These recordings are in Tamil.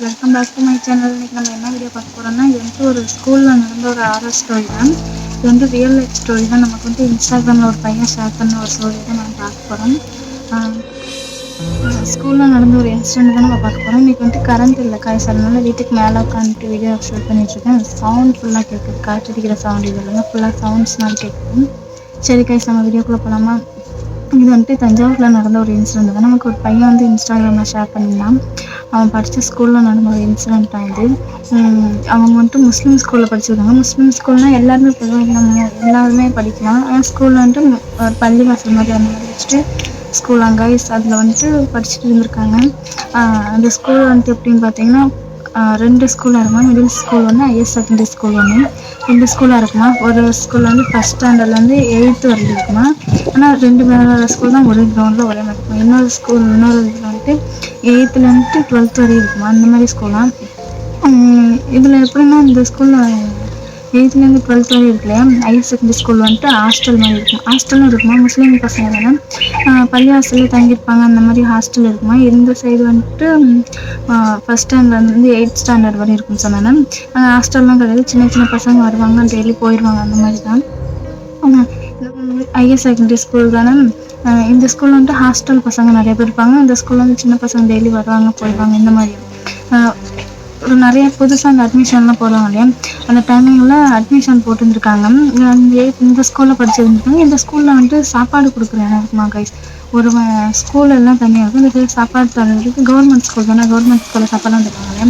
Welcome back to my channel இன்னைக்கு நம்ம என்ன வீடியோ பார்க்க போகிறோம்னா இது வந்து ஒரு ஸ்கூலில் நடந்த ஒரு ஆர்எஸ் ஸ்டோரி தான். இது வந்து ரியல் லைஃப் ஸ்டோரி தான். நமக்கு வந்து இன்ஸ்டாகிராமில் ஒரு பையன் ஷேர் பண்ண ஒரு ஸ்டோரி தான் நம்ம பார்க்க போகிறோம் ஸ்கூலில் நடந்த ஒரு இன்சிடென்ட் தான் நம்ம பார்க்க போகிறோம் இன்றைக்கி வந்துட்டு கரண்ட் இல்லை காய்ஸ் அதனால வீட்டுக்கு மேலே உட்காந்துட்டு வீடியோ ஷூட் பண்ணிட்டுருக்கேன். சவுண்ட் ஃபுல்லாக கேட்குது காற்றடிக்கிற சவுண்ட் இது ஃபுல்லாக சவுண்ட்ஸ்னால் கேட்குது சரி காய்ஸ் நம்ம வீடியோக்குள்ளே போகலாமா இது வந்துட்டு தஞ்சாவூரில் நடந்த ஒரு இன்சிடென்ட் தான். நமக்கு ஒரு பையன் வந்து இன்ஸ்டாகிராமில் ஷேர் பண்ணியிருந்தான். அவன் படித்த ஸ்கூலில் நடந்த ஒரு இன்சிடென்ட் வந்து அவங்க வந்துட்டு முஸ்லீம் ஸ்கூலில் படிச்சிருக்காங்க. முஸ்லீம் ஸ்கூல்னால் எல்லாருமே பொதுவாக நம்ம எல்லாருமே படிக்கலாம். ஆனால் ஸ்கூலில் வந்துட்டு ஒரு பள்ளி வாசல் மாதிரி அந்த மாதிரி வச்சுட்டு ஸ்கூல் அங்கே அதில் வந்துட்டு படிச்சுட்டு இருந்திருக்காங்க. அந்த ஸ்கூல் வந்துட்டு எப்படின்னு பார்த்தீங்கன்னா ரெண்டு ஸ்கூலாக இருக்குமா? மிடில் ஸ்கூல் ஒன்று ஹையர் செகண்டரி ஸ்கூல் ஒன்று ரெண்டு ஸ்கூலாக இருக்குமா? ஒரு ஸ்கூலில் வந்து ஃபஸ்ட் ஸ்டாண்டர்ட்லேருந்து எயித்து வரைக்கும் இருக்குமா? ஆனால் ரெண்டு வேறு ஸ்கூல் தான் ஒரே கிரவுண்டில் ஒரே மாதிரி இருக்கும்? இன்னொரு ஸ்கூல் இன்னொரு இதில் வந்துட்டு எயித்துலேருந்து டுவெல்த் வரையும் இருக்குமா? அந்த மாதிரி ஸ்கூலாக இதில் எப்படின்னா இந்த ஸ்கூலில் எயித்துலேருந்து டுவெல்த் வரையும் இருக்கு இல்லையா ஹையர் செகண்டரி ஸ்கூல் வந்துட்டு ஹாஸ்டல் மாதிரி இருக்கும். ஹாஸ்டலும் இருக்குமா? முஸ்லீம் பசங்க தானே? பள்ளி ஹாஸ்டலில் தங்கியிருப்பாங்க. அந்த மாதிரி ஹாஸ்டல் இருக்குமா? இந்த சைடு வந்துட்டு ஃபஸ்ட் ஸ்டாண்டர்ட்லேருந்து எயிட் ஸ்டாண்டர்ட் வரையும் இருக்கும் அங்கே ஹாஸ்டல்லாம் கிடையாது. சின்ன சின்ன பசங்க வருவாங்க டெய்லி போயிடுவாங்க அந்த மாதிரி தான். ஹையர் செகண்டரி ஸ்கூல் தானே? இந்த ஸ்கூலில் வந்துட்டு ஹாஸ்டல் பசங்க நிறைய பேர் இருப்பாங்க. இந்த ஸ்கூலில் வந்து சின்ன பசங்க டெய்லி வருவாங்க போயிடுவாங்க இந்த மாதிரி. நிறைய புதுசாக அந்த அட்மிஷன்லாம் போடுவாங்க இல்லையா? அந்த டைமிங்கில் அட்மிஷன் போட்டுருந்துருக்காங்க. இந்த ஸ்கூலில் படிச்சிருந்துருக்காங்க. இந்த ஸ்கூலில் வந்துட்டு சாப்பாடு கொடுக்குறாங்க இருக்குமா கைஸ் ஒரு ஸ்கூல் எல்லாம் தனியாக இருக்கும் இதுக்கு சாப்பாடு தரதுக்கு கவர்மெண்ட் ஸ்கூல் தானே? கவர்மெண்ட் ஸ்கூலில் சாப்பாடுலாம் தருவாங்க இல்லையா?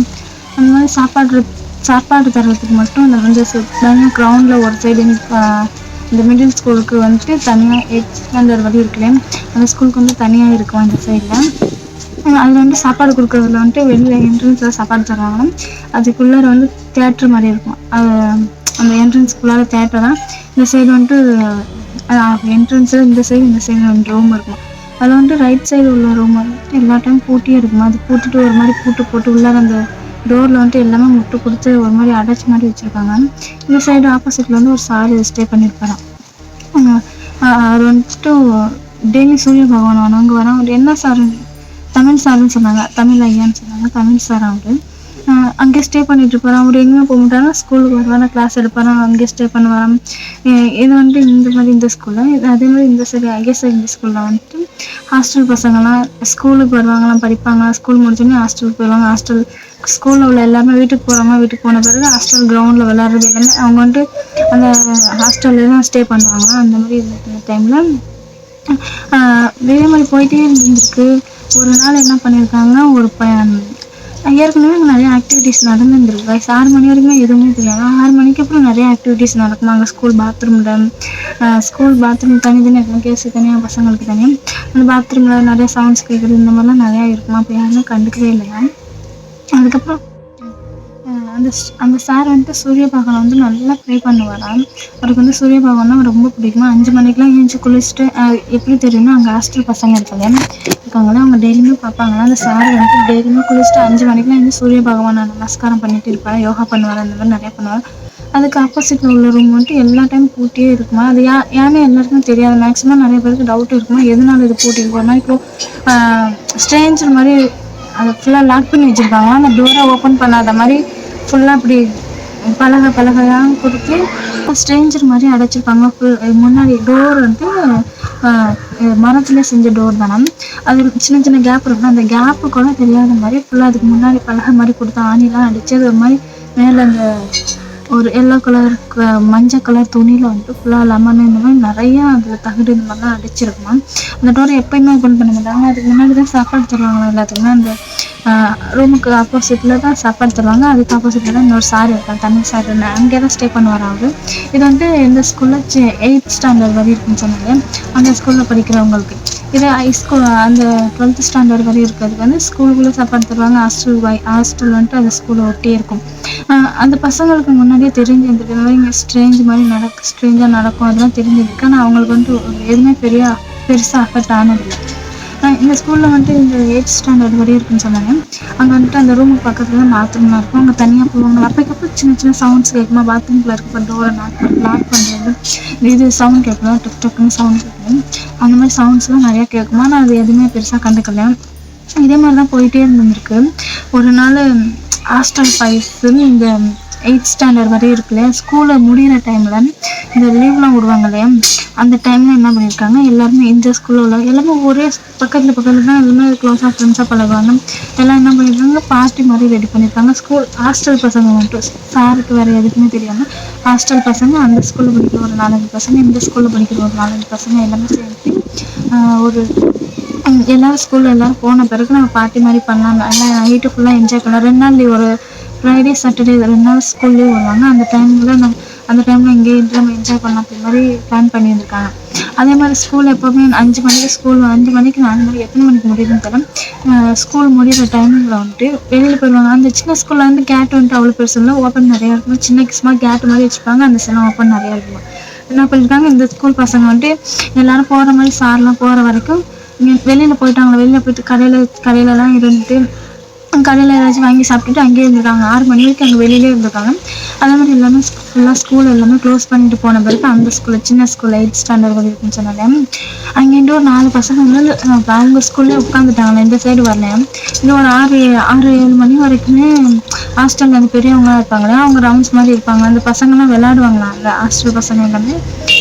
அந்த மாதிரி சாப்பாடு சாப்பாடு தரத்துக்கு மட்டும் இந்த வந்து தனியாக கிரவுண்டில் ஒரு சைடு இந்த மிடில் ஸ்கூலுக்கு வந்துட்டு தனியாக எயிட் ஸ்டாண்டர்ட் வரையும் இருக்குல்லையா அந்த ஸ்கூலுக்கு வந்து தனியாக இருக்கும் அந்த சைடில் அதில் வந்து சாப்பாடு கொடுக்குறதுல வந்துட்டு வெளியில் என்ட்ரன்ஸில் சாப்பாடு தருவாங்க அதுக்குள்ளார வந்து தேட்ரு மாதிரி இருக்கும். அது அந்த என்ட்ரன்ஸ்க்குள்ளார தேட்டர் தான். இந்த சைடு வந்துட்டு என்ட்ரன்ஸில் இந்த சைடு இந்த சைடு ரெண்டு ரூம் இருக்கும். அதில் வந்துட்டு ரைட் சைடு உள்ள ரூம் வந்துட்டு எல்லா டைம் பூட்டியே இருக்கும்? அது பூட்டிட்டு ஒரு மாதிரி பூட்டு போட்டு உள்ளார அந்த டோரில் வந்துட்டு எல்லாமே முட்டு கொடுத்து ஒரு மாதிரி அடைச்சி மாதிரி வச்சுருக்காங்க. இந்த சைடு ஆப்போசிட்டில் வந்து ஒரு சாரி ஸ்டே பண்ணியிருப்பாராம் அவர் வந்துட்டு டெய்லி சூரிய பகவான் வணங்க வரான் அவர் என்ன சார் தமிழ் சார்னு சொன்னாங்க. தமிழ் ஐயான்னு சொன்னாங்க. தமிழ் சார் அவர். அங்கே ஸ்டே பண்ணிட்டு இருப்பாரு. அவர் எங்கே போக மாட்டாரா. ஸ்கூலுக்கு வருவாரா கிளாஸ் எடுப்பாரா அங்கே ஸ்டே பண்ணுவாராம் இது வந்துட்டு இந்த மாதிரி இந்த ஸ்கூலில் அதே மாதிரி இந்த சைடு ஐஎஸ் இந்த ஸ்கூலில் வந்துட்டு ஹாஸ்டல் பசங்களாம் ஸ்கூலுக்கு வருவாங்களாம் படிப்பாங்க ஸ்கூல் முடிச்சோடனே ஹாஸ்டலுக்கு போயிடுவாங்க. ஹாஸ்டல் ஸ்கூலில் உள்ள எல்லாமே வீட்டுக்கு போகிறாங்க வீட்டுக்கு போன பிறகு ஹாஸ்டல் கிரவுண்டில் விளையாடுறது எல்லாமே அவங்க வந்துட்டு அந்த ஹாஸ்டல்ல தான் ஸ்டே பண்ணுவாங்க அந்த மாதிரி இந்த டைமில் இதே மாதிரி போயிட்டே இருந்திருக்கு. ஒரு நாள் என்ன பண்ணியிருக்காங்க ஒரு ப ஏற்கனவே நிறைய ஆக்டிவிட்டீஸ் நடந்துருந்துருக்கு. வயசு ஆறு மணி வரைக்குமே எதுவுமே தெரியாது ஆறு மணிக்கு அப்புறம் நிறைய ஆக்டிவிட்டீஸ் நடக்கும்? அங்கே ஸ்கூல் பாத்ரூமில் ஸ்கூல் பாத்ரூம் தனி தனியாக கேஸு தனியாக பசங்களுக்கு தனியாக அந்த பாத்ரூமில் நிறைய சவுண்ட்ஸ் கேட்குறது இந்த மாதிரிலாம் நிறையா இருக்குமா? அப்போ யாருமே கண்டுக்கவே இல்லையா அதுக்கப்புறம் அந்த அந்த சார் வந்துட்டு சூரிய பகவான் வந்து நல்லா ப்ரே பண்ணுவாராம் அவருக்கு வந்து சூரிய பகவான்னா ரொம்ப பிடிக்குமா? அஞ்சு மணிக்கெலாம் ஏஞ்சி குளிச்சுட்டு எப்படி தெரியும்னா அங்கே ஹாஸ்டல் பசங்க இருக்காங்க. இருக்காங்களா? அவங்க டெய்லியுமே பார்ப்பாங்களா? அந்த சார் வந்துட்டு டெய்லியுமே குளிச்சுட்டு அஞ்சு மணிக்கெலாம் ஏஞ்சி சூரிய பகவானை நமஸ்காரம் பண்ணிட்டு இருப்பார்? யோகா பண்ணுவார்? அந்த மாதிரி நிறையா பண்ணுவார்? அதுக்கு ஆப்போசிட்டில் உள்ள ரூம் வந்துட்டு எல்லா டைம் பூட்டியே இருக்குமா? அது யா ஏன்னு எல்லாருக்கும் தெரியாது. மேக்ஸிமம் நிறைய பேருக்கு டவுட் இருக்குமா? எதனால இது பூட்டி இருக்கிற மாதிரி இப்போ ஸ்ட்ரேஞ்சர் மாதிரி அதை ஃபுல்லாக லாக் பண்ணி வச்சுருப்பாங்களா அந்த டோரை ஓப்பன் பண்ணாத மாதிரி ஃபுல்லாக அப்படி பலகை பலகையாக கொடுத்து ஸ்ட்ரேஞ்சர் மாதிரி அடைச்சிருப்பாங்க. ஃபுல் முன்னாடி டோர் வந்து மரத்தில் செஞ்ச டோர் தானே அது சின்ன சின்ன கேப் இருக்கும். அந்த கேப்பு கூட தெரியாத மாதிரி ஃபுல்லாக அதுக்கு முன்னாடி பலகை மாதிரி கொடுத்து ஆணிலாம் அடித்து அது ஒரு மாதிரி மேலே அந்த ஒரு எல்லோ கலர் மஞ்சள் கலர் துணியில் வந்துட்டு ஃபுல்லாக லெமன் இந்த மாதிரி நிறையா அதில் தகுடு இந்த மாதிரிலாம் அடிச்சிருக்குமா அந்த டோரை எப்போயுமே ஓப்பன் பண்ண மாட்டாங்க அதுக்கு முன்னாடி தான் சாப்பாடு தருவாங்க எல்லாத்துக்குமே. அந்த ரூமுக்கு ஆப்போசிட்டில் தான் சாப்பாடு தருவாங்க. அதுக்கு ஆப்போசிட்டில் தான் இன்னொரு சார் இருக்காங்க தமிழ் சார் அங்கே தான் ஸ்டே பண்ணுவார் அவர். இது வந்து இந்த ஸ்கூலில் சி எயித் ஸ்டாண்டர்ட் வரை இருக்குன்னு சொன்னாங்க. அந்த ஸ்கூலில் படிக்கிறவங்களுக்கு. இதே ஹை ஸ்கூல் அந்த டுவெல்த் ஸ்டாண்டர்ட் வரையும் இருக்கிறதுக்கு வந்து ஸ்கூலுக்குள்ளே சாப்பாடு தருவாங்க. ஹாஸ்டல் வை ஹாஸ்டல் வந்துட்டு அந்த ஸ்கூலை ஒட்டியே இருக்கும். அந்த பசங்களுக்கு முன்னாடியே தெரிஞ்சிருந்துருக்கு இந்த மாதிரி இங்கே ஸ்ட்ரேஞ்ச் மாதிரி நடக்கு ஸ்ட்ரேஞ்சாக நடக்கும். அதெல்லாம் தெரிஞ்சிருக்கு. ஆனால் அவங்களுக்கு வந்துட்டு எதுவுமே பெரிய பெருசாக அஃபெக்ட் ஆனதில்லை இந்த ஸ்கூலில் வந்துட்டு இந்த எயிட் ஸ்டாண்டர்ட் வரையும் இருக்குன்னு சொன்னாங்க. அங்கே வந்துட்டு அந்த ரூமுக்கு பக்கத்தில் பாத்ரூம்லாம் இருக்கும். அங்கே தனியாக போவாங்க. அப்போக்கப்போ சின்ன சின்ன சவுண்ட்ஸ் கேட்குமா? பாத்ரூம்குள்ளே இருக்க பண்ணுறோம் லாக் லாக் பண்ணுறது இது சவுண்ட் கேட்கலாம் டக் டக்குன்னு சவுண்ட் கேட்கும். அந்த மாதிரி சவுண்ட்ஸ்லாம் நிறையா கேட்குமா. நான் அது எதுவுமே பெருசாக கண்டுக்கல. இதே மாதிரி தான் போயிட்டே இருந்திருக்கு. ஒரு நாள் ஹாஸ்டல் ஃபைவ்ஸு இந்த எயிட் ஸ்டாண்டர்ட் வரையும் இருக்குல்ல. ஸ்கூலில் முடிகிற டைமில் இந்த லீவ்லாம் விடுவாங்க இல்லையா? அந்த டைமில் என்ன பண்ணியிருக்காங்க? எல்லாருமே இந்த ஸ்கூலில் உள்ள எல்லாமே ஒரே பக்கத்தில் பக்கத்தில் தான் எல்லாமே க்ளோஸாக ஃப்ரெண்ட்ஸாக பழகுவாங்க. எல்லாம் என்ன பண்ணியிருக்காங்க? பார்ட்டி மாதிரி ரெடி பண்ணியிருக்காங்க. ஸ்கூல் ஹாஸ்டல் பசங்க மட்டும். சாருக்கு வேறு எதுக்குமே தெரியாமல் ஹாஸ்டல் பசங்க அந்த ஸ்கூலில் படிக்கிற ஒரு நாலஞ்சு பசங்க இந்த ஸ்கூலில் படிக்கிற ஒரு நாலஞ்சு பசங்க எல்லாமே சேர்த்து ஒரு எல்லோரும் ஸ்கூலில் எல்லோரும் எல்லாரும் போன பிறகு நம்ம பார்ட்டி மாதிரி பண்ணலாம் எல்லாம் நைட்டு ஃபுல்லாக என்ஜாய் பண்ணலாம் ரெண்டு நாள் ஒரு ஃப்ரைடே சாட்டர்டே ரெண்டு நாள் ஸ்கூல் லீவ் வருவாங்க. அந்த டைமில் நம்ம அந்த டைமில் இங்கேயே இருந்து நம்ம என்ஜாய் பண்ணலாம் அப்படி மாதிரி பிளான் பண்ணியிருக்காங்க அதே மாதிரி ஸ்கூல் எப்போவுமே அஞ்சு மணிக்கு ஸ்கூல் அஞ்சு மணிக்கு நாலு மணி எத்தனை மணிக்கு முடியுதுன்னு தெரியல. ஸ்கூல் முடிகிற டைமில் வந்துட்டு வெளியில் போயிடுவாங்க. அந்த சின்ன ஸ்கூலில் வந்து கேட் வந்துட்டு அவ்வளோ பெருசு இல்லை. ஓப்பன் நிறையா இருக்கும். சின்ன கிஸ்மாக கேட் மாதிரி வச்சுப்பாங்க. அந்த சைலாம் ஓப்பன் நிறையா இருக்கும். என்ன பண்ணியிருக்காங்க? இந்த ஸ்கூல் பசங்க வந்துட்டு எல்லாரும் போகிற மாதிரி சார்லாம் போகிற வரைக்கும் இங்கே வெளியில் போயிட்டாங்களா? வெளியில் போயிட்டு கடையில் கடையிலலாம் இருந்துட்டு கடையில் ஏதாச்சும் வாங்கி சாப்பிட்டுட்டு அங்கேயே இருந்திருக்காங்க. ஆறு மணி வரைக்கும் அங்கே வெளியிலே இருந்திருக்காங்க. அதே மாதிரி எல்லாமே ஃபுல்லாக ஸ்கூல் எல்லாமே க்ளோஸ் பண்ணிட்டு போன பிறகு அந்த ஸ்கூலில் சின்ன ஸ்கூல் எயிட் ஸ்டாண்டர்ட் வரை இருக்குன்னு சொன்னாலே அங்கேருந்து ஒரு நாலு பசங்க வந்து அவங்க ஸ்கூல்லே உட்காந்துட்டாங்களே இந்த சைடு வரல. இன்னும் ஒரு ஆறு ஆறு ஏழு மணி வரைக்குமே ஹாஸ்டலில் அந்த பெரியவங்களாம் இருப்பாங்களே அவங்க ரவுண்ட்ஸ் மாதிரி இருப்பாங்க. அந்த பசங்களாம் விளையாடுவாங்களா? அந்த ஹாஸ்டல் பசங்க எல்லாமே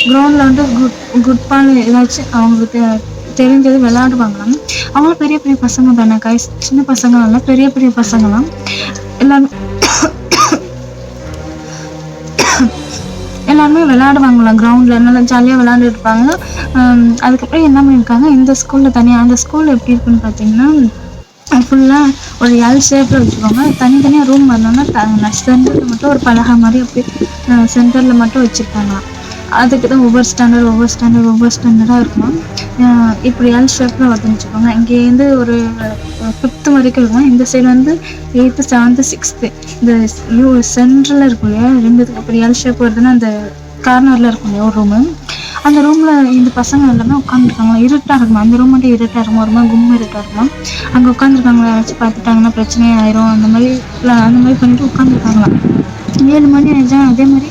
கிரவுண்டில் வந்து குட் குட் பால் ஏதாச்சும் அவங்களுக்கு தெரிஞ்சது விளையாடுவாங்களாம். அவங்களும் பெரிய பெரிய பசங்க தானே கைஸ் சின்ன பசங்க இல்லை பெரிய பெரிய பசங்களாம். எல்லாரும் எல்லாருமே விளையாடுவாங்களாம் கிரவுண்டில் நல்லா ஜாலியாக விளையாண்டுருப்பாங்க அதுக்கப்புறம் என்ன பண்ணியிருக்காங்க? இந்த ஸ்கூலில் தனியாக அந்த ஸ்கூல் எப்படி இருக்குன்னு பார்த்தீங்கன்னா ஃபுல்லாக ஒரு எல் ஷேப்பில் வச்சுக்கோங்க தனித்தனியாக ரூம் வந்தோன்னா சென்டரில் மட்டும் ஒரு பலகை மாதிரி அப்படியே சென்டரில் மட்டும் வச்சுருப்பாங்களாம். அதுக்கு தான் ஒவ்வொரு ஸ்டாண்டர்ட் ஒவ்வொரு ஸ்டாண்டர்ட் ஒவ்வொரு ஸ்டாண்டர்டாக இருக்கும். இப்படி எல் ஷேப்பில் வருதுன்னு வச்சுக்கோங்க. இங்கேருந்து ஒரு ஃபிஃப்த்து வரைக்கும் இருக்கும். இந்த சைடு வந்து எயித்து செவன்த்து சிக்ஸ்த்து இந்த யூ சென்டரில் இருக்கும் இல்லையா? ரெண்டு இப்படி எல் ஷேப் வருதுன்னா அந்த கார்னரில் இருக்கும் இல்லையா? ஒரு ரூமு அந்த ரூமில் இந்த பசங்க எல்லாமே உட்காந்துருக்காங்களா இருட்டாக இருக்குமா. அந்த ரூம் மட்டும் இருட்டாக இருக்குமா. ஒரு மாதிரி கும் இருட்டாக இருக்குமா. அங்கே உட்காந்துருக்காங்களா யாராச்சும் பார்த்துட்டாங்கன்னா பிரச்சனை ஆயிரும் அந்த மாதிரி அந்த மாதிரி பண்ணிட்டு உட்காந்துருக்காங்களாம் ஏழு மணி ஆயிடுச்சா? அதே மாதிரி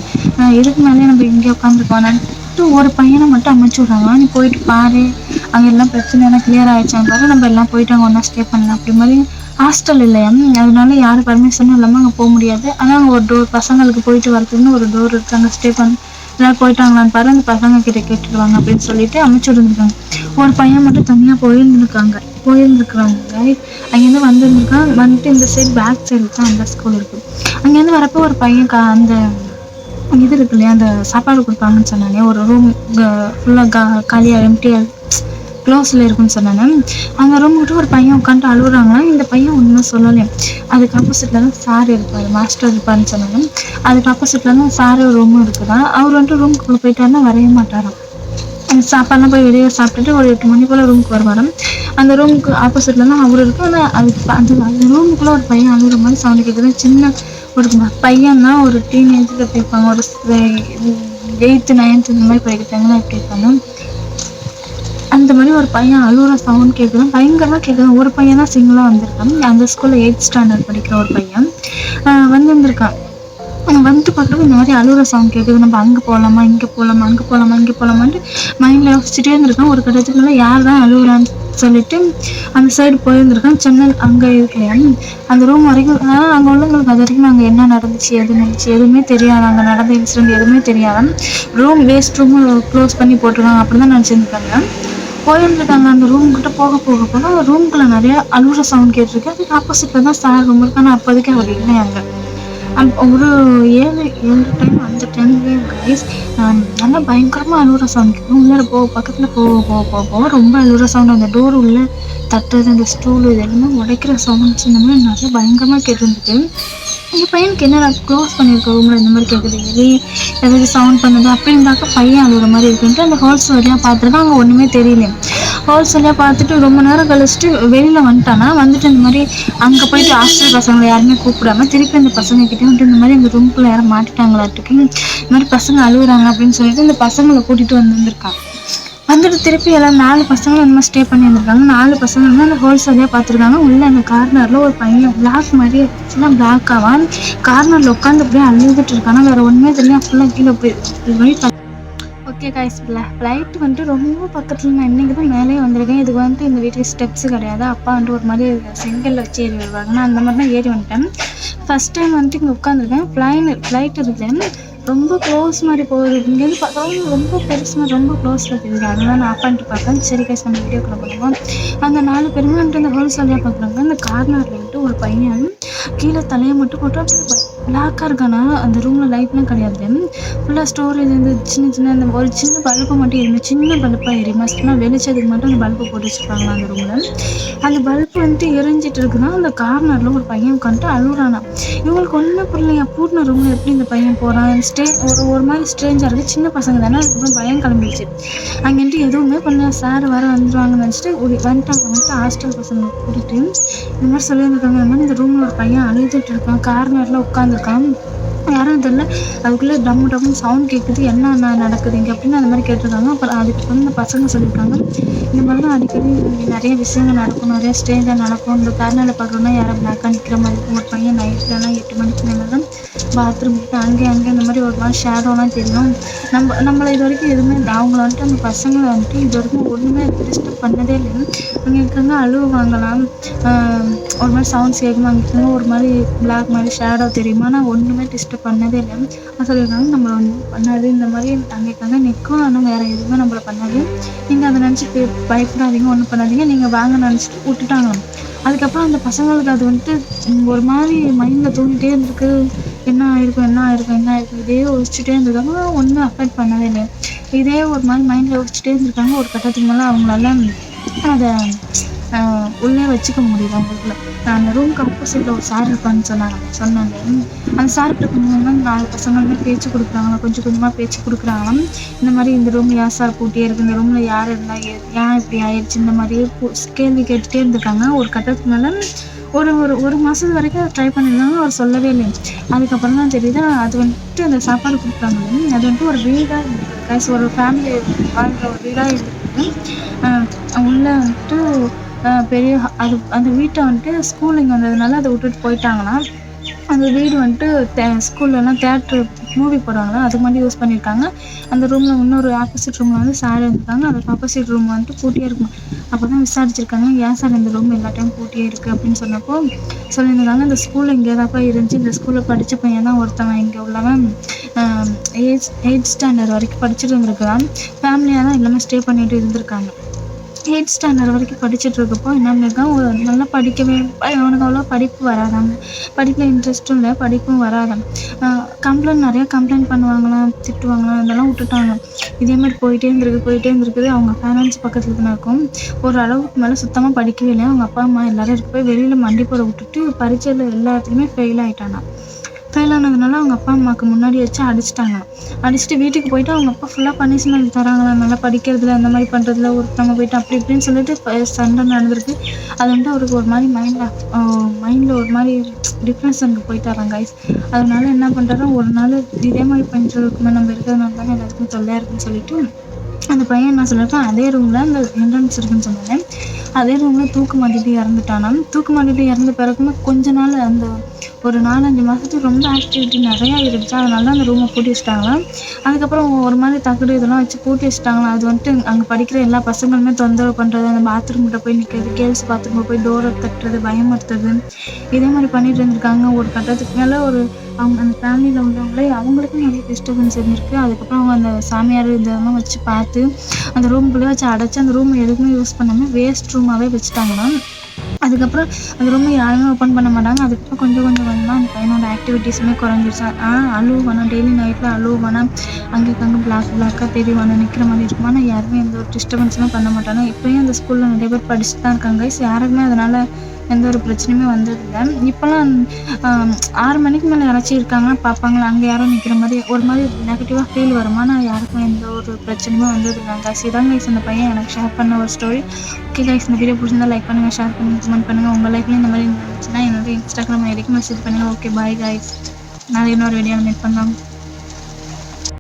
இதுக்கு மேலே நம்ம இங்கே உட்காந்துருக்கோம். ஒரு பையனை மட்டும் அமைச்சு விட்றாங்க நீ போயிட்டு பாரு. அங்கே எல்லாம் பிரச்சனை எல்லாம் கிளியர் ஆகிடுச்சாங்க பாரு. நம்ம எல்லாம் போயிட்டு அங்கே ஒன்றா ஸ்டே பண்ணலாம். அப்படி மாதிரி ஹாஸ்டல் இல்லையா அதனால யாரும் பர்மிஷனும் இல்லாமல் அங்கே போக முடியாது. ஆனால் அங்கே ஒரு டோர் பசங்களுக்கு போயிட்டு வரதுக்குன்னு ஒரு டோர் இருக்குது அங்கே ஸ்டே பண்ணி எல்லாரும் போயிட்டாங்களான்னு பாரு. அந்த பசங்க கிட்ட கேட்டுருவாங்க அப்படின்னு சொல்லிட்டு அமைச்சு விட்டுருந்துருக்காங்க ஒரு பையன் மட்டும் தனியாக போயிருந்துருக்காங்க. போயிருந்துருக்குறாங்க அங்கேருந்து வந்திருந்துருக்கான். வந்துட்டு இந்த சைடு பேக் சைடு தான் அந்த ஸ்கூல் இருக்குது அங்கேருந்து வரப்போ ஒரு பையன் கா அந்த இது இருக்கு இல்லையா? அந்த சாப்பாடு கொடுப்பாங்கன்னு சொன்னாங்க. ஒரு ரூம் ஃபுல்லாக கா காலியாக எம்டியாக க்ளோஸில் இருக்குன்னு சொன்னாங்க. அந்த ரூம் விட்டு ஒரு பையன் உட்காந்து அழுகுறாங்கன்னா இந்த பையன் ஒன்றும் சொல்லலை. அதுக்கு ஆப்போசிட்டில் தான் சார் இருப்பார். மாஸ்டர் இருப்பாருன்னு சொன்னாங்க. அதுக்கு ஆப்போசிட்டில் தான் சார் ஒரு ரூமும் இருக்குதான் அவர் வந்துட்டு ரூமுக்குள்ளே போயிட்டாருன்னா வரைய மாட்டாராம். அந்த சாப்பாடுலாம் போய் வெளியே சாப்பிட்டுட்டு ஒரு எட்டு மணி போல் ரூமுக்கு வருவாராம். அந்த ரூமுக்கு ஆப்போசிட்டில் தான் அவர் இருக்கும் ஆனால் அதுக்கு அந்த அந்த ரூமுக்குள்ளே ஒரு பையன் அழுகுற மாதிரி சவுண்டு கேட்குது சின்ன ஒரு பையன்னா ஒரு டீனேஜில் எப்படி இருப்பாங்க ஒரு எயித்து நைன்த்து இந்த மாதிரி படிக்கிறாங்கன்னா எப்படி இருப்பாங்க அந்த மாதிரி ஒரு பையன் அழுகிற சவுண்ட் கேட்கணும் பயங்கரமாக கேட்குது. ஒரு பையன் தான் சிங்கிளாக வந்திருக்கான். அந்த ஸ்கூலில் எயித் ஸ்டாண்டர்ட் படிக்கிற ஒரு பையன் வந்திருந்திருக்கான். அவங்க வந்துட்டு பார்க்குறப்ப இந்த மாதிரி அழுகுற சவுண்ட் கேட்குது நம்ம அங்கே போகலாமா இங்கே போகலாமா அங்கே போகலாமா இங்கே போகலாமான்ட்டு மைண்டில் யோசிச்சுட்டே இருந்திருக்கான் ஒரு கட்டத்துக்கு மேலே யார் தான் அழுகுறான்னு சொல்லிட்டு அந்த சைடு போயிருந்திருக்கான் சென்னல் அங்கே இருக்கலையா? அந்த ரூம் வரைக்கும் ஆனால் அங்கே உள்ளவங்களுக்கு அது வரைக்கும் அங்கே என்ன நடந்துச்சு எது நடந்துச்சு எதுவுமே தெரியாது? அங்கே நடந்த இன்சிடென்ட் எதுவுமே தெரியாது? ரூம் வேஸ்ட் ரூம் க்ளோஸ் பண்ணி போட்டிருக்காங்க. அப்படி தான் நினச்சிருந்துருக்காங்க. போயிருந்துருக்காங்க. அந்த ரூம் கிட்ட போக போக போக ரூம்குள்ள நிறைய அழுகிற சவுண்ட் கேட்டிருக்கு. அதுக்கு ஆப்போசிட்ல தான் சார் ரூம் இருக்கு. ஆனால் அப்போதைக்கு அவர் இல்லை அங்கே ஒரு ஏழு ஏழு டைம் அந்த டைம்லேயே கைஸ் நல்லா பயங்கரமாக அழுகிற சவுண்ட் உள்ளே போ பக்கத்தில் போக போக போக போக ரொம்ப அழுகுற சவுண்ட் அந்த டோர் உள்ள தட்டுறது அந்த ஸ்டூல் இது எல்லாமே உடைக்கிற சவுண்ட்ஸ் இந்த மாதிரி நல்லா பயங்கரமாக கேட்டுருந்துட்டு எங்கள் பையனுக்கு என்ன க்ளோஸ் பண்ணியிருக்க? ரூமில் இந்த மாதிரி கேட்குது வெளியே ஏதாவது சவுண்ட் பண்ணுது. அப்படி இருந்தாக்க பையன் அழுகுற மாதிரி இருக்குன்ட்டு அந்த ஹால்ஸ் வழியாக பார்த்துருக்கா அங்கே ஒன்றுமே தெரியல. ஹோல்ஸ் வழியாக பார்த்துட்டு ரொம்ப நேரம் கழிச்சிட்டு வெளியில் வந்துட்டானா? வந்துட்டு இந்த மாதிரி அங்கே போயிட்டு ஹாஸ்டல் பசங்களை யாருமே கூப்பிடாம திருப்பி அந்த பசங்கக்கிட்டே வந்துட்டு இந்த மாதிரி இந்த ரூம்குள்ளே யாரும் மாட்டிட்டாங்களாட்டுக்கு இந்த மாதிரி பசங்க அழுகுறாங்க அப்படின்னு சொல்லிட்டு இந்த பசங்களை கூட்டிகிட்டு வந்திருந்திருக்கான் வந்துட்டு திருப்பி எல்லாம் நாலு பசங்களும் இந்த மாதிரி ஸ்டே பண்ணி இருந்திருக்காங்க நாலு பசங்க வந்து அந்த ஹோல்சேலையாக பார்த்துருக்காங்க. உள்ள அந்த கார்னரில் ஒரு பையன் பிளாக் மாதிரி இருந்துச்சுன்னா பிளாக்காவான் கார்னரில் உட்காந்து அப்படியே அழுதுட்டு இருக்காங்க வேற ஒன்றுமே தெரியல ஃபுல்லாக கீழே போய் இது மாதிரி ஓகே காய்ஸ் ஃப்ளைட் வந்துட்டு ரொம்ப பக்கத்தில் நான் இன்றைக்கி தான் மேலே வந்திருக்கேன். இதுக்கு வந்துட்டு எங்கள் வீட்டுக்கு ஸ்டெப்ஸ் கிடையாது. அப்பா வந்துட்டு ஒரு மாதிரி செங்கல்ல வச்சு ஏறி வருவாங்க. நான் அந்த மாதிரி தான் ஏறி வந்துட்டேன். ஃபஸ்ட் டைம் வந்துட்டு இங்கே உட்காந்துருக்கேன் ஃப்ளைன் ஃப்ளைட் இருக்குது ரொம்ப க்ளோஸ் மாதிரி போகுது. இங்கேருந்து பார்த்தாலும் ரொம்ப பெருசு மாதிரி ரொம்ப க்ளோஸில் தெரியுது. அதெல்லாம் நான் ஆஃப் பண்ணிட்டு பார்த்தேன். சரி கைஸ் நம்ம வீடியோக்குள்ள போடுவோம் அந்த நாலு பேருமே வந்துட்டு அந்த ஹோல்சேலாக பார்க்குறாங்க அந்த கார்னரில் வந்துட்டு ஒரு பையன் கீழே தலையை மட்டும் போட்டு அப்படியே பிளாக்காக இருக்கானா? அந்த ரூமில் லைட்லாம் கிடையாது. ஃபுல்லாக ஸ்டோரேஜ் வந்து சின்ன சின்ன அந்த ஒரு சின்ன பல்பு மட்டும் எரியும் சின்ன பல்பாக எரியும்? மஸ்ட்லாம் வெளிச்சதுக்கு மட்டும் அந்த பல்பு போட்டு வச்சுருப்பாங்க அந்த ரூமில் அந்த பல்பு வந்துட்டு எரிஞ்சிட்டு இருக்குன்னா அந்த கார்னரில் ஒரு பையன் உட்காந்துட்டு அழுகுறானா இவங்களுக்கு ஒன்றும் புரியலையா? பூட்டின ரூமில் எப்படி இந்த பையன் போகிறான் ஸ்டே ஒரு ஒரு மாதிரி ஸ்ட்ரேஞ்சாக இருக்குது சின்ன பசங்க தானே? அதுக்கப்புறம் பயம் கிளம்பிடுச்சு. அங்கேன்ட்டு எதுவுமே பண்ண சார் வர வந்துடுவாங்கன்னு நினச்சிட்டு வந்துட்டாங்க. வந்துட்டு ஹாஸ்டல் பசங்க கூட்டிகிட்டு இந்த மாதிரி சொல்லியிருந்துருக்காங்க. இந்த மாதிரி இந்த ரூமில் ஒரு பையன் அழுதுட்டு இருக்கான். கார்னரில் உட்காந்து உட்காந்துருக்கான் யாரும் தெரியல அதுக்குள்ளே டம்மு டம்முன்னு சவுண்ட் கேட்குது என்ன நடக்குது இங்கே அப்படின்னு அந்த மாதிரி கேட்டிருக்காங்க. அப்புறம் அதுக்கு இந்த பசங்க சொல்லியிருக்காங்க. இந்த மாதிரி தான் அடிக்கடி நிறைய விஷயங்கள் நடக்கும். நிறைய ஸ்டேஜாக நடக்கும். இந்த கர்னலில் பார்க்குறோன்னா யாரும் பிளாக்காக நிற்கிற மாதிரி இருக்கும். ஒரு பையன் நைட்லலாம் எட்டு மணிக்கு மேலே தான் பாத்ரூம் அங்கே அங்கே இந்த மாதிரி ஒரு மாதிரி ஷேடோலாம் தெரியும். நம்ம நம்மளை இது வரைக்கும் எதுவுமே அவங்கள வந்துட்டு அந்த பசங்களை வந்துட்டு இது வரைக்கும் ஒன்றுமே டிஸ்டர்ப் பண்ணதே இல்லை அங்கே இருக்கிறவங்க அழுவாங்களாம். ஒரு மாதிரி சவுண்ட்ஸ் கேட்கும் அங்கே ஒரு மாதிரி பிளாக் மாதிரி ஷேடோ தெரியுமா? ஆனால் ஒன்றுமே டிஸ்டர்ப் பண்ணதே இல்லை. நான் சொல்லியிருக்காங்க நம்மளை ஒன்றும் பண்ணாது இந்த மாதிரி அங்கே இருக்காங்க நிற்கும் ஆனால் வேறு எதுவுமே நம்மளை பண்ணாது நீங்கள் அதை நினச்சி பயப்படாதீங்க ஒன்றும் பண்ணாதீங்க. நீங்கள் வாங்க நினச்சிட்டு விட்டுட்டாங்க அதுக்கப்புறம் அந்த பசங்களுக்கு அது வந்துட்டு ஒரு மாதிரி மைண்டில் தோண்டிகிட்டே இருந்திருக்கு. என்ன ஆயிருக்கும் என்ன ஆயிருக்கும் என்ன ஆயிருக்கும். இதே யோசிச்சுட்டே இருந்திருக்காங்க. ஒன்றும் அஃபெக்ட் பண்ணவே இல்லை. இதே ஒரு மாதிரி மைண்டில் யோசிச்சுட்டே இருந்திருக்காங்க. ஒரு கட்டத்துக்கு மேலே அவங்களால அதை உள்ளே வச்சுக்க முடியல அவங்களுக்குள்ள அந்த ரூம்க்கு ஆப்போசிட்டில் ஒரு சார் இருப்பான்னு சொன்னாங்க. சொன்னாங்க. அந்த சார்கிட்ட கொஞ்சம் நாலு பசங்களுமே பேச்சு கொடுக்குறாங்களாம் கொஞ்சம் கொஞ்சமாக பேச்சு கொடுக்குறாங்களாம் இந்த மாதிரி இந்த ரூம் ஏன் சார் பூட்டியே இருக்குது இந்த ரூமில் யார் இருந்தால் ஏன் இப்படி ஆயிடுச்சு? இந்த மாதிரி கேள்வி கேட்டுகிட்டே இருந்திருக்காங்க. ஒரு கட்டத்துக்கு மேலே ஒரு ஒரு ஒரு மாதத்து வரைக்கும் ட்ரை பண்ணியிருந்தாங்க. அவர் சொல்லவே இல்லை. அதுக்கப்புறம் தான் தெரியுது அது வந்துட்டு அந்த சாப்பாடு கொடுத்தாங்க அது வந்துட்டு ஒரு வீடாக இருந்திருக்கு. ஒரு ஃபேமிலி வாழ்கிற ஒரு வீடாக இருந்திருக்கு. உள்ளே வந்துட்டு பெரிய அது அந்த வீட்டை வந்துட்டு ஸ்கூலிங் வந்ததுனால அதை விட்டுட்டு போயிட்டாங்கன்னா அந்த வீடு வந்துட்டு தே ஸ்கூல்லலாம் தேட்ரு மூவி போடுவாங்களா அது மாதிரி யூஸ் பண்ணியிருக்காங்க. அந்த ரூமில் இன்னொரு ஆப்போசிட் ரூமில் வந்து சார் இருந்திருக்காங்க அதுக்கு ஆப்போசிட் ரூம் வந்துட்டு பூட்டியே இருக்கும் அப்போ தான் விசாரிச்சிருக்காங்க ஏன் சார் இந்த ரூம் எல்லா டைம் பூட்டியே இருக்குது அப்படின்னு சொன்னப்போ சொல்லியிருந்தாங்க இந்த ஸ்கூலில் இங்கே தான்ப்பா இருந்துச்சு. இந்த ஸ்கூலில் படித்த பையன் தான் ஒருத்தவன் இங்கே உள்ளவன். எயிட் எயிட் ஸ்டாண்டர்ட் வரைக்கும் படிச்சுட்டு இருந்திருக்கிறான். ஃபேமிலியாக தான் எல்லாமே ஸ்டே பண்ணிட்டு இருந்திருக்காங்க. எயிட் ஸ்டாண்டர்ட் வரைக்கும் படிச்சுட்டு இருக்கப்போ என்ன பண்ணியிருக்கான் நல்லா படிக்கவே அவனுக்கு அவ்வளோ படிப்பு வராதாம். படிப்பில் இன்ட்ரெஸ்ட்டும் இல்லை படிப்பும் வராதாம். கம்ப்ளைண்ட் நிறையா கம்ப்ளைண்ட் பண்ணுவாங்களாம் திட்டுவாங்களாம் இதெல்லாம் விட்டுட்டாங்க. இதே மாதிரி போயிட்டே இருந்திருக்கு போயிட்டே இருந்திருக்குது. அவங்க பேரண்ட்ஸ் பக்கத்தில் தான் இருக்கும் ஒரு அளவுக்கு மேலே சுத்தமாக படிக்கவே இல்லை. அவங்க அப்பா அம்மா எல்லோரும் இருக்க போய் வெளியில் மண்டி போட விட்டுட்டு பரீட்சையில் எல்லாத்துலேயுமே ஃபெயில் ஆகிட்டானா ஃபெயில் ஆனதுனால அவங்க அப்பா அம்மாவுக்கு முன்னாடி வச்சு அடிச்சிட்டாங்க. அடிச்சுட்டு வீட்டுக்கு போயிட்டு அவங்க அப்பா ஃபுல்லாக பனிஷ்மெண்ட் தராங்களா நல்லா படிக்கிறதுல அந்த மாதிரி பண்ணுறதுல ஒருத்தவங்க போயிட்டு அப்படி இப்படின்னு சொல்லிட்டு சண்டை நடந்திருக்கு. அது வந்துட்டு அவருக்கு ஒரு மாதிரி மைண்டில் மைண்டில் ஒரு மாதிரி டிஃப்ரென்ஸ் அங்கே போயிட்டாராங்க கைஸ் அதனால என்ன பண்ணுறாரு ஒரு நாள் இதே மாதிரி பண்ணுறதுக்குமே நம்ம இருக்கிறதுனால தானே எல்லாத்துக்கும் தொல்லையாக இருக்குன்னு சொல்லிட்டு அந்த பையன் என்ன சொல்லியிருக்கான் அதே ரூமில் அந்த என்ட்ரன்ஸ் இருக்குன்னு சொன்னேன் அதே ரூமில் தூக்கு மாட்டிட்டு இறந்துட்டானாம். தூக்கு மாட்டிட்டு இறந்த பிறகுமே கொஞ்ச நாள் அந்த ஒரு நாலஞ்சு மாதத்துக்கு ரொம்ப ஆக்டிவிட்டி நிறையா இருந்துச்சு. அதனால தான் அந்த ரூமை பூட்டி வச்சுட்டாங்களாம். அதுக்கப்புறம் ஒரு மாதிரி தகடு இதெல்லாம் வச்சு பூட்டி வச்சுட்டாங்களாம். அது வந்துட்டு அங்கே படிக்கிற எல்லா பசங்களுமே தொந்தரவு பண்ணுறது அந்த பாத்ரூம்கிட்ட போய் நிற்கிறது கேர்ள்ஸ் பாத்ரூமில் போய் டோரை தட்டுறது பயமுறுத்துறது. இதே மாதிரி பண்ணிட்டு இருந்திருக்காங்க. ஒரு கட்டத்துக்கு மேலே ஒரு அவங்க அந்த ஃபேமிலியில் உள்ளவங்களே அவங்களுக்கும் நிறைய டிஸ்டர்பன்ஸ் இருந்திருக்கு. அதுக்கப்புறம் அவங்க அந்த சாமியார் இதெல்லாம் வச்சு பார்த்து அந்த ரூம்குள்ளேயே வச்சு அடைச்சி அந்த ரூம் எதுக்குமே யூஸ் பண்ணாமல் வேஸ்ட் ரூமாகவே வச்சுட்டாங்களாம். அதுக்கப்புறம் அது ரொம்ப யாருமே ஓப்பன் பண்ண மாட்டாங்க. அதுக்கப்புறம் கொஞ்சம் கொஞ்சம் கொஞ்சமாக அந்த பையனோட ஆக்டிவிட்டீஸுமே குறைஞ்சிருச்சு. ஆனால் அழுவானா டெய்லி நைட்டில் அழுவானா அங்கே அங்கே பிளாக் பிளாக்காக தெரியவானா நிற்கிற மாதிரி இருக்கும். ஆனால் யாருமே எந்த ஒரு டிஸ்டர்பன்ஸுமே பண்ண மாட்டாங்க. இப்போயும் அந்த ஸ்கூலில் நிறைய பேர் படிச்சுட்டு தான் இருக்காங்க யாருக்குமே அதனால் எந்த ஒரு பிரச்சனையுமே வந்ததில்லை. இப்போல்லாம் ஆறு மணிக்கு மேலே யாராச்சும் இருக்காங்கன்னா பார்ப்பாங்களா? அங்கே யாரும் நிற்கிற மாதிரி ஒரு மாதிரி நெகட்டிவாக ஃபீல் வருமா. ஆனால் யாருக்கும் எந்த ஒரு பிரச்சனையுமே வந்ததில்லை. கைஸ் இதான் கைஸ் அந்த பையன். எனக்கு ஷேர் பண்ண ஒரு ஸ்டோரி ஓகே கைஸ் இந்த வீடியோ பிடிச்சிருந்தா லைக் பண்ணுங்கள் ஷேர் பண்ணுங்கள் கமெண்ட் பண்ணுங்கள் உங்கள் லைஃப்லேயும் இந்த மாதிரி இருந்துச்சுன்னா என்னோட இன்ஸ்டாகிராம் ஐடிக்கு மெசேஜ் பண்ணுங்கள் ஓகே பாய் கைஸ் நாளைக்கு இன்னொரு வீடியோ மீட் பண்ணலாம்.